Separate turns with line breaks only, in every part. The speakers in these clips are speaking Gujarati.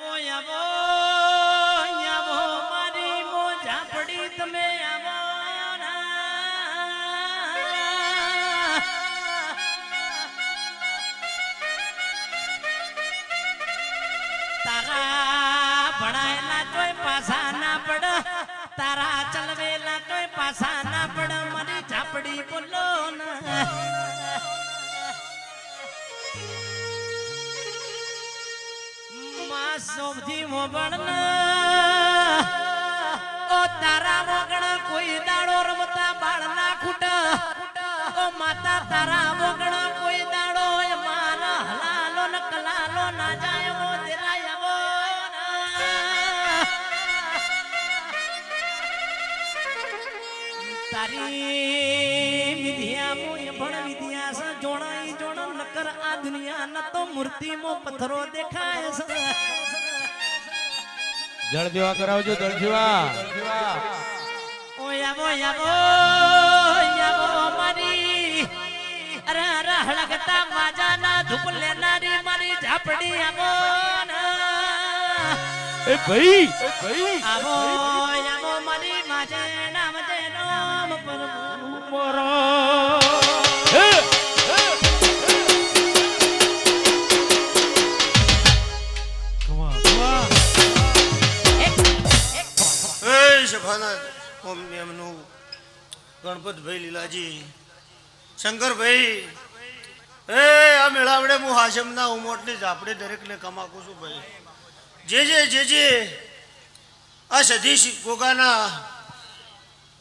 આવો આવો આવો, મારી મો ઝાપડી તમે આવો તારા ભણાયેલા તોય પાછા ના પડ, તારા ચલવેલા કોઈ પાસા ના પડ, મારી ઝાપડી બોલો ના. માં સોમથી મોબણ ઓ તારા વગણ નકર આ દુનિયા ન તો મૂર્તિમાં પથરો દેખાય છે
જળ દેવા કરાવજો જળ દેવા
ઓય આવો આવો આવો મારી અરે અરે હળગતા માજાના ધૂપ લેનારી મારી ઝાપડી આવો
એ ભાઈ એ ભાઈ
આવો આવો મારી માજે નામ જે નામ પ્રભુ મોરો
ગણપતભાઈ લીલાજી, શંકરભાઈ, એ, આ મેળાવડે હું હાશમના ઉમોટની ઝાપડે દરેકને કમાકું છું ભાઈ. જે જે જે જે, આ સધીશ ગોગાના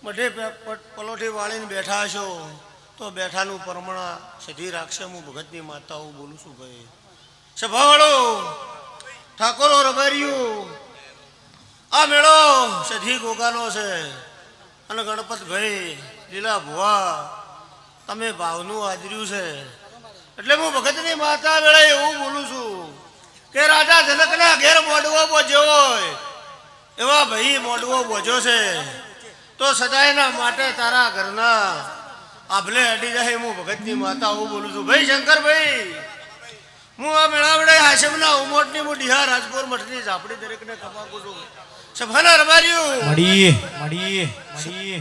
મઢે પલોઠી વાળીને બેઠા છો, તો બેઠાનું પરમણા સધી રાખશે હું ભગતની માતાઓ બોલું છું ભાઈ. સભાવાળો, ઠાકોરો રબારીયું આ મેળો સધી ગોગાનો છે અને ગણપતભાઈ લીલા ભુવા, તમે ભાવનું આદર્યું છે. એટલે હું ભગતની માતા વેળે એવું બોલું છું કે રાજા જનકના ઘેર મોડવો બોજ્યો હોય, એવા ભાઈ મોડવો બોજો છે. તો સદાયના માટે તારા ઘરના આભલે અડી જાય હું ભગતની માતા હું બોલું છું. ભાઈ શંકરભાઈ હું આ મેળાવડે હાશમના ઉમોટની હું ડીહા રાજપુર મઠની ઝાપડી દરેકને કમાકું છું. રબાર્યું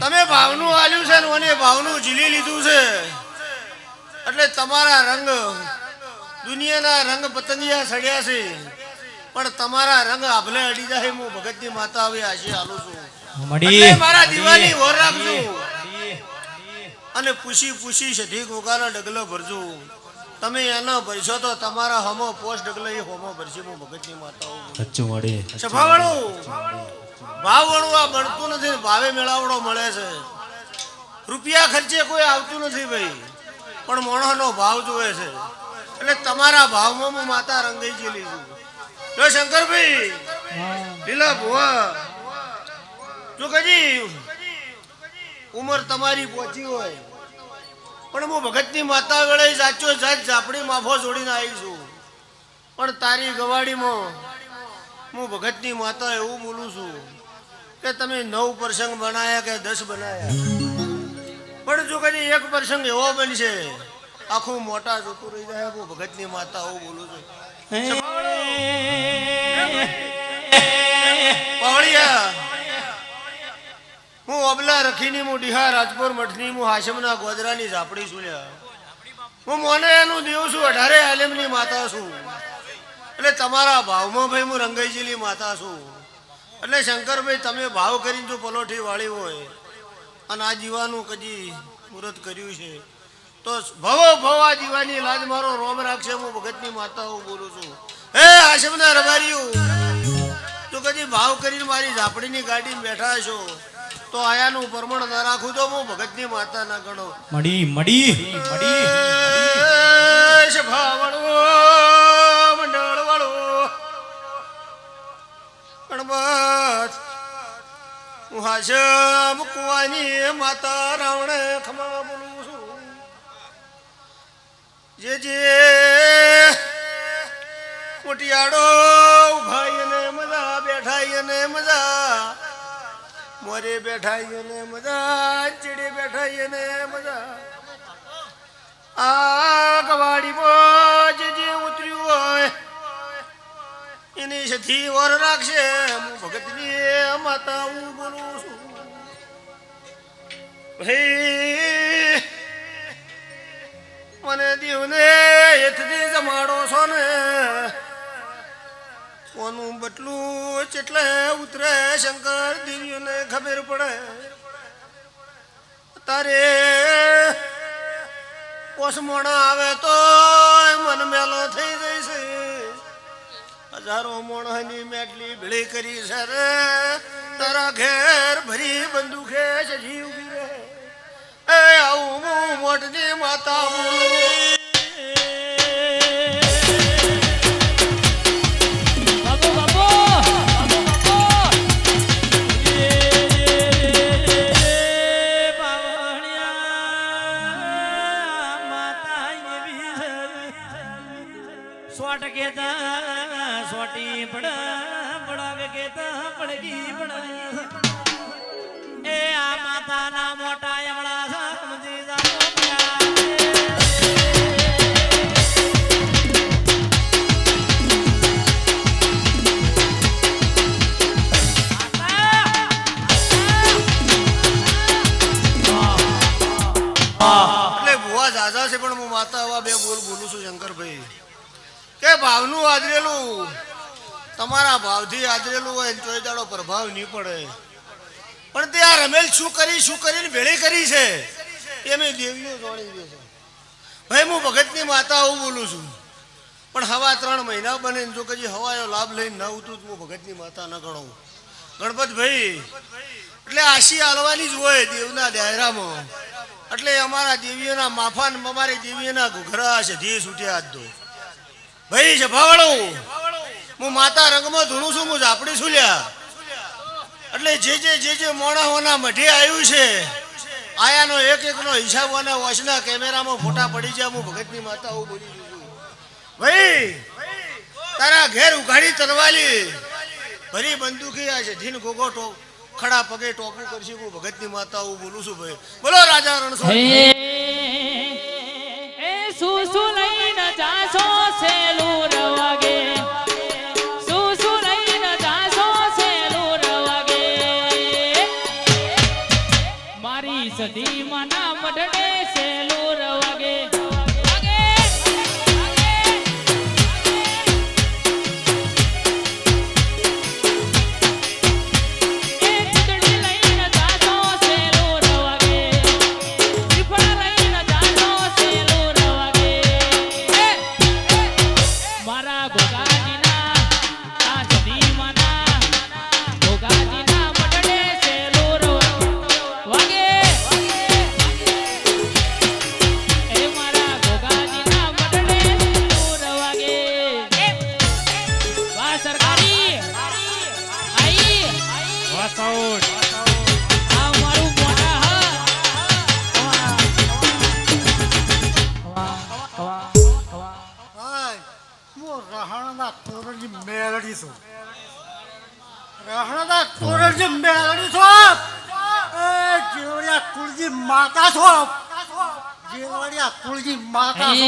તમે ભાવનું આલ્યું છે ને મને ભાવનું ઝીલી લીધું છે. એટલે તમારા રંગ દુનિયાના રંગ પતંગિયા સડ્યા છે. પણ તમારા રંગ આભલે અડી જાય હું ભગતની માતા આવી આજે આલું છું.
મળી
મારા દીવાની રાખજો. અને પૂછી પૂછી સધી ગોગાનો ડગલો ભરજો. તમે એનો ભરશો તો તમારા હમો પોસ્ટ એટલે એ હોમો ભરશે હું ભગતની માતા આવું
સાચું મળી
ભાવવાળું ભાવ વાળું આ બનતું નથી ભાવે મેળાવડો મળે છે. રૂપિયા ખર્ચે કોઈ આવતું નથી ભાઈ પણ મોણોનો ભાવ જોવે છે. એટલે તમારા ભાવમાં હું માતા રંગાઈ ગયેલી છું. જો શંકરભાઈ લીલા ભુવા જો કજી ઉંમર તમારી પહોંચી હોય. પણ હું ભગતની માતા વેળે સાચો સાચ ઝાપડી માફો જોડીને આવી છું. પણ તારી ગવાડીમાં હું ભગતની માતા એવું બોલું છું કે તમે નવ પ્રસંગ બનાયા કે દસ બનાયા. પણ જો કદી એક પ્રસંગ એવો બનશે આખું મોટા જોતું રહી જાય હું ભગતની માતા એવું બોલું છું. પાવળિયા. હું અબલા રખીની હું ડીહા રાજપુર મઠની હું હાશમના ગોદરાની ઝાપડી છું લ્યા હું મોને એનું દેવ છું, અઢારે આલેમની માતા છું. એટલે તમારા ભાવમાં ભાઈ હું રંગાઈજીની માતા છું. એટલે શંકરભાઈ, તમે ભાવ કરીને જો પલોઠી વાળી હોય, અને આ જીવાનું કદી મુહૂર્ત કર્યું છે, તો ભવો ભવ આ જીવાની લાજ મારો રોમ રાખશે, હું ભગતની માતાઓ બોલું છું. હે આશમના રબારીઓ, તો કદી ભાવ કરીને મારી ઝાપડીની ગાડીમાં બેઠા છો તો આયાનું પરમણ ના રાખું તો હું ભગતની માતા ના ગણો.
મડી મડી મડી.
ભાવણો મંડળવાળો. ગણપત હું હાશમ મૂકવાની માતા રાવણે ખમા બોલું છું. જે જે મોટિયાડો ભાઈ અને મજા બેઠાઈ અને મજા મોરે બેઠાઈ ને મજા, ચીડી બેઠાઈ અને મજા. આ કવાડીમાં જે ઉતર્યું હોય, એની સથી વર રાખશે. હું ભગતની માતા હું બોલું છું. મને દીવને હેઠથી જમાડો છો ને. કોનું બટલું ચેટલે ઉતરે શંકર દેવીઓને ખબર પડે. તારે ઓસમોણા આવે તો મન મેલો થઈ જશે હજારો મોણની મેટલી ભીળી કરી છે રે. તારા ઘેર ભરી બંદૂકે જી ઊભી રહે એ આવું મોટની માતા બોલું.
સોટ કેતા સોટી પડા પડાગ કેતા પડગી પડા. એ આ માતાના મોટા
ભાવનું આદરેલું. તમારા ભાવથી આદરેલું હોય ને તોય દાડો પ્રભાવ નહીં પડે. પણ તે આ રમેલ શું કરી, શું કરીને ભેળી કરી છે? એ મેં દેવીઓ જોડી દે છે. ભાઈ, હું ભગતની માતા આવું બોલું છું. પણ હવા ત્રણ મહિના બને જો કજી હવાયો લાભ લઈને ન ઉતરું તો હું ભગતની માતા ન ગણું. ગણપતભાઈ એટલે આશી હાલવાની જ હોય દેવના ડાયરામાં. એટલે અમારા દેવીઓના માફાન, અમારી દેવીઓના ઘૂઘરા છે, ધીસ ઉઠ્યા આજ તો. ભાઈ જભાવાળું હું માતા રંગમાં ધૂણું છું હું ઝાપડી છું લ્યા. એટલે જે જે જે જે મોણાઓના મઢે આવ્યું છે, આયાનો એક એકનો હિસાબ અને વોચના કેમેરામાં ફોટા પડી જાય હું ભગતની માતા હું બોલી છું. ભાઈ, તારા ઘેર ઉઘાડી તરવાલી. ભરી બંદૂકી આ છે ધીન ગોગો ટો, ખડા પગે ટોપું કરશે હું ભગતની માતા હું બોલું છું, ભાઈ. બોલો રાજા રણછોડ.
સધી માના મઢડે સેલુર વાગે. હા
રહાણાના તોરણની મેલડી છું. રહાણાના તોરણની મેલડી છું? એ જેવડિયા કુળજી માતા છો? જેવડિયા કુળજી માતા છો?